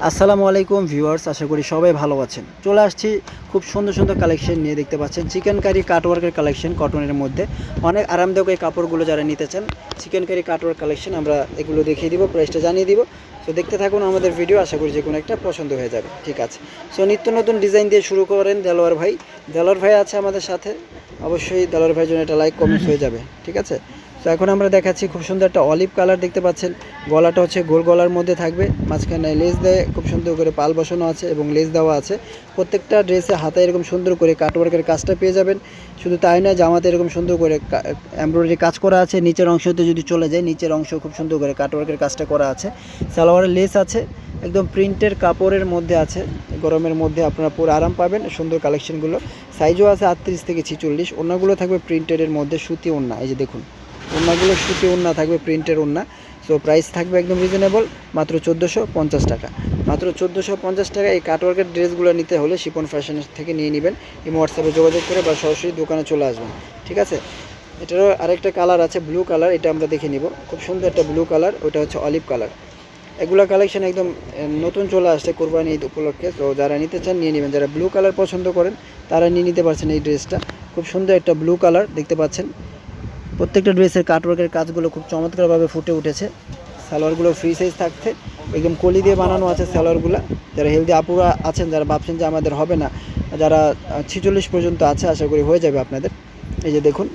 আসসালামু আলাইকুম ভিউয়ার্স, আশা করি সবাই ভালো আছেন। চলে আসছি খুব সুন্দর সুন্দর কালেকশন নিয়ে দেখতে পাচ্ছেন। চিকেন কারি কাটওয়ার্কের কালেকশন কটনের মধ্যে। অনেক আরামদায়ক এই কাপড়গুলো যারা নিতে চান চিকেন কারি কাটওয়ার্ক কালেকশন আমরা এগুলো দেখিয়ে দিব প্রাইসটা জানিয়ে দিব। তো দেখতে থাকুন আমাদের ভিডিও আশা করি যে কোনো একটা পছন্দ হয়ে যাবে। ঠিক আছে। সো নিত্য নতুন ডিজাইন দিয়ে শুরু করেন দেলোয়ার ভাই। দেলোয়ার ভাই আছে আমাদের সাথে। অবশ্যই দেলোয়ার ভাইয়ের জন্য একটা লাইক কমেন্টস হয়ে যাবে। ঠিক আছে? তো এখন আমরা দেখাচ্ছি খুব সুন্দর একটা অলিভ কালার দেখতে পাচ্ছেন। গলাটা হচ্ছে গোল গলার মধ্যে থাকবে। মাঝখানে লেস দেয় খুব সুন্দর করে পাল বসানো আছে এবং লেস দেওয়া আছে। প্রত্যেকটা ড্রেসে হাতে এরকম সুন্দর করে কাটওয়ার্কের কাজটা পেয়ে যাবেন। শুধু তাই নয়, জামাতে এরকম সুন্দর করে এমব্রয়ডারি কাজ করা আছে। নিচের অংশতে যদি চলে যায় নিচের অংশ খুব সুন্দর করে কাটওয়ার্কের কাজটা করা আছে। সালোয়ারের লেস আছে, একদম প্রিন্টের কাপড়ের মধ্যে আছে। গরমের মধ্যে আপনারা পুরো আরাম পাবেন। সুন্দর কালেকশনগুলো সাইজও আছে আটত্রিশ থেকে ছিচল্লিশ। ওনাগুলো থাকবে প্রিন্টেডের মধ্যে সুতি ওন্না এই যে দেখুন। ওন্নাগুলো সুতি ওন্না থাকবে প্রিন্টের ওন্না সো প্রাইস থাকবে একদম রিজনেবল মাত্র চোদ্দোশো পঞ্চাশ টাকা। মাত্র চোদ্দোশো পঞ্চাশ টাকা এই কাটওয়ার্কের ড্রেসগুলো নিতে হলে শিপন ফ্যাশনের থেকে নিয়ে নেবেন। এই হোয়াটসঅ্যাপে যোগাযোগ করে বা সরাসরি দোকানে চলে আসবেন। ঠিক আছে? এটারও আরেকটা কালার আছে ব্লু কালার এটা আমরা দেখে নিব। খুব সুন্দর একটা ব্লু কালার ওটা হচ্ছে অলিভ কালার এগুলো কালেকশন একদম নতুন চলে আসছে কোরবানি ঈদ উপলক্ষে। তো যারা নিতে চান, নিয়ে নেবেন। যারা ব্লু কালার পছন্দ করেন, তারা নিয়ে নিতে পারছেন এই ড্রেসটা খুব সুন্দর একটা ব্লু কালার দেখতে পাচ্ছেন? প্রত্যেকটা ড্রেসের কাটওয়ার্কের কাজগুলো খুব চমৎকারভাবে ফুটে উঠেছে। সালোয়ারগুলো ফ্রি সাইজ থাকতে একদম কলি দিয়ে বানানো আছে সালোয়ারগুলো। যারা হেলদি আপুরা আছেন, যারা ভাবছেন যে আমাদের হবে না, যারা ছিচল্লিশ পর্যন্ত আছে, আশা করি হয়ে যাবে আপনাদের। এই যে দেখুন,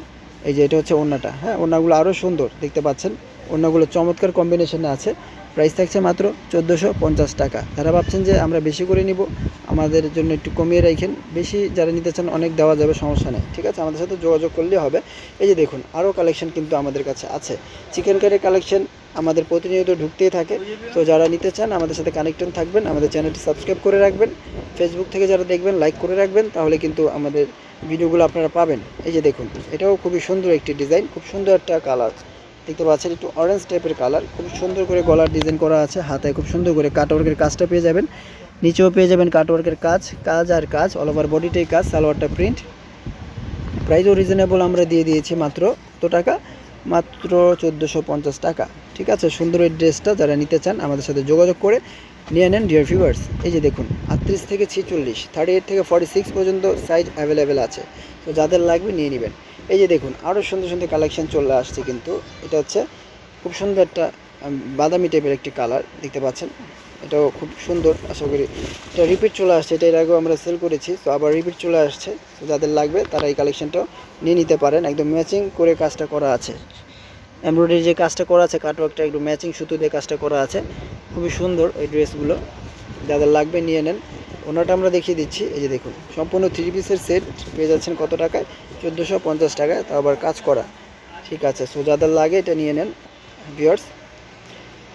এই যে এটা হচ্ছে ওড়নাটা হ্যাঁ ওড়নাগুলো আরও সুন্দর, দেখতে পাচ্ছেন? ওড়নাগুলো চমৎকার কম্বিনেশনে আছে। প্রাইস থাকছে মাত্র চোদ্দোশো পঞ্চাশ টাকা। যারা ভাবছেন যে আমরা বেশি করে নিব আমাদের জন্য একটু কমিয়ে রাখেন। বেশি যারা নিতে চান অনেক দেওয়া যাবে, সমস্যা নেই। ঠিক আছে? আমাদের সাথে যোগাযোগ করলেই হবে। এই যে দেখুন, আরও কালেকশন কিন্তু আমাদের কাছে আছে। চিকেন কারি কালেকশন আমাদের প্রতিনিয়ত ঢুকতেই থাকে। তো যারা নিতে চান, আমাদের সাথে কানেক্টেড থাকবেন। আমাদের চ্যানেলটি সাবস্ক্রাইব করে রাখবেন। ফেসবুক থেকে যারা দেখবেন লাইক করে রাখবেন। তাহলে কিন্তু আমাদের ভিডিওগুলো আপনারা পাবেন। এই যে দেখুন, এটাও খুবই সুন্দর একটি ডিজাইন খুব সুন্দর একটা কালার দেখতে পাচ্ছেন, একটু অরেঞ্জ টাইপের কালার খুব সুন্দর করে গলার ডিজাইন করা আছে। হাতে খুব সুন্দর করে কাটওয়ার্কের কাজটা পেয়ে যাবেন। নিচেও পেয়ে যাবেন কাটওয়ার্কের কাজ কাজ আর কাজ অল ওভার বডিটাই কাজ, সালোয়ারটা প্রিন্ট প্রাইসও রিজনেবল আমরা দিয়ে দিয়েছি মাত্র কত টাকা? মাত্র চোদ্দোশো পঞ্চাশ টাকা। ঠিক আছে? সুন্দর এই ড্রেসটা যারা নিতে চান আমাদের সাথে যোগাযোগ করে নিয়ে নেন ডিয়ার ভিউয়ার্স এই যে দেখুন, আটত্রিশ থেকে ছিচল্লিশ থার্টি এইট থেকে ফর্টি সিক্স পর্যন্ত সাইজ অ্যাভেলেবেল আছে। তো যাদের লাগবে নিয়ে নেবেন। এই যে দেখুন আরও সুন্দর সুন্দর কালেকশন চলে আসছে কিন্তু। এটা হচ্ছে খুব সুন্দর একটা বাদামি টাইপের একটি কালার দেখতে পাচ্ছেন? এটাও খুব সুন্দর, আশা করি। এটা রিপিট চলে আসছে, এটা এর আগেও আমরা সেল করেছি, তো আবার রিপিট চলে আসছে। তো যাদের লাগবে, তারা এই কালেকশনটাও নিয়ে নিতে পারেন, একদম ম্যাচিং করে কাজটা করা আছে। এমব্রয়ডারি যে কাজটা করা আছে কাটওয়ার্কটা একটু ম্যাচিং সুতো দিয়ে কাজটা করা আছে, খুবই সুন্দর এই ড্রেসগুলো যাদের লাগবে নিয়ে নেন। ওনাটা আমরা দেখিয়ে দিচ্ছি, এই যে দেখুন, সম্পূর্ণ থ্রি পিসের সেট পেয়ে যাচ্ছেন কত টাকায়? চোদ্দোশো পঞ্চাশ টাকায় তা আবার কাজ করা। ঠিক আছে সো যাদের লাগে এটা নিয়ে নেন ভিওর্স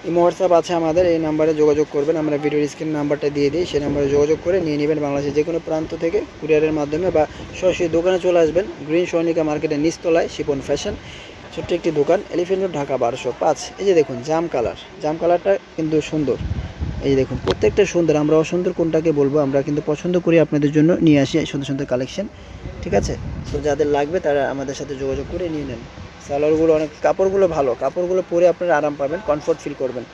ইমো হোয়াটসঅ্যাপ আছে আমাদের, এই নাম্বারে যোগাযোগ করবেন। আমরা ভিডিওর স্ক্রিন নাম্বারটা দিয়ে দিই, সেই নাম্বারে যোগাযোগ করে নিয়ে নেবেন বাংলাদেশের যে কোনো প্রান্ত থেকে কুরিয়ারের মাধ্যমে বা সরাসরি দোকানে চলে আসবেন। গ্রিন সৈনিকা মার্কেটের নিচতলায় শিপন ফ্যাশন, ছোট্ট একটি দোকান এলিফেন্ট রোড, ঢাকা বারোশো পাঁচ। এই যে দেখুন, জাম কালার। জাম কালারটা কিন্তু সুন্দর। এই যে দেখুন, প্রত্যেকটা সুন্দর। আমরা অসুন্দর কোনটাকে বলব, আমরা কিন্তু পছন্দ করি আপনাদের জন্য নিয়ে আসি, সুন্দর সুন্দর কালেকশন ঠিক আছে? তো যাদের লাগবে তারা আমাদের সাথে যোগাযোগ করে নিয়ে নেন। সালোয়ারগুলো অনেক, কাপড়গুলো ভালো। কাপড়গুলো পরে আপনারা আরাম পাবেন কমফোর্ট ফিল করবেন।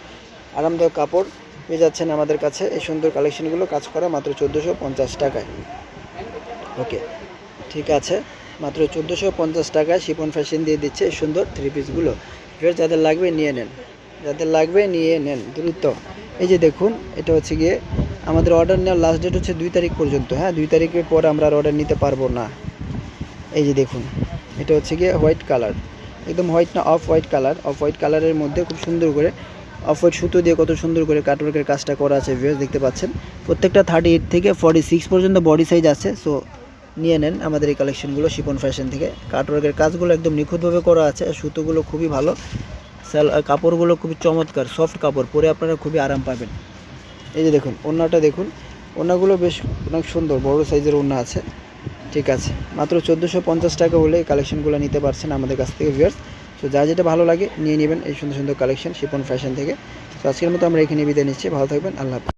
আরামদায়ক কাপড় পেয়ে যাচ্ছেন আমাদের কাছে। এই সুন্দর কালেকশনগুলো কাজ করা মাত্র চোদ্দোশো পঞ্চাশ টাকায়। ওকে ঠিক আছে। মাত্র চোদ্দোশো পঞ্চাশ টাকায় শিপন ফ্যাশন দিয়ে দিচ্ছে এই সুন্দর থ্রি পিসগুলো ফের যাদের লাগবে নিয়ে নেন। যাদের লাগবে নিয়ে নেন, দ্রুত। এই যে দেখুন, এটা হচ্ছে গিয়ে আমাদের অর্ডার নেওয়ার লাস্ট ডেট হচ্ছে দুই তারিখ পর্যন্ত। হ্যাঁ দুই তারিখের পর আমরা আর অর্ডার নিতে পারব না। এই যে দেখুন, এটা হচ্ছে গিয়ে হোয়াইট কালার একদম হোয়াইট না off white colour off white কালারের মধ্যে খুব সুন্দর করে অফ হোয়াইট সুতো দিয়ে কত সুন্দর করে কাটওয়ার্কের কাজটা করা আছে ভিউয়ার্স দেখতে পাচ্ছেন। প্রত্যেকটা থার্টি এইট থেকে ফর্টি সিক্স পর্যন্ত বডি সাইজ আছে সো নিয়ে নেন আমাদের এই কালেকশনগুলো শিপন ফ্যাশন থেকে। কাটওয়ার্কের কাজগুলো একদম নিখুঁতভাবে করা আছে সুতোগুলো খুবই ভালো। সাল কাপড়গুলো খুবই চমৎকার সফট কাপড়, পরে আপনারা খুবই আরাম পাবেন। এই যে দেখুন, ওড়নাটা দেখুন, ওড়নাগুলো বেশ অনেক সুন্দর, বড় সাইজের ওড়না আছে। ঠিক আছে। মাত্র চোদ্দোশো পঞ্চাশ টাকা হলে কালেকশনগুলো নিতে পারছেন আমাদের কাছ থেকে ভিউয়ার্স সো যা যেটা ভালো লাগে, নিয়ে নেবেন এই সুন্দর সুন্দর কালেকশন শিপন ফ্যাশন থেকে। তো আজকের মতো আমরা এখানে বিদায় নিচ্ছি। ভালো থাকবেন, আল্লাহ।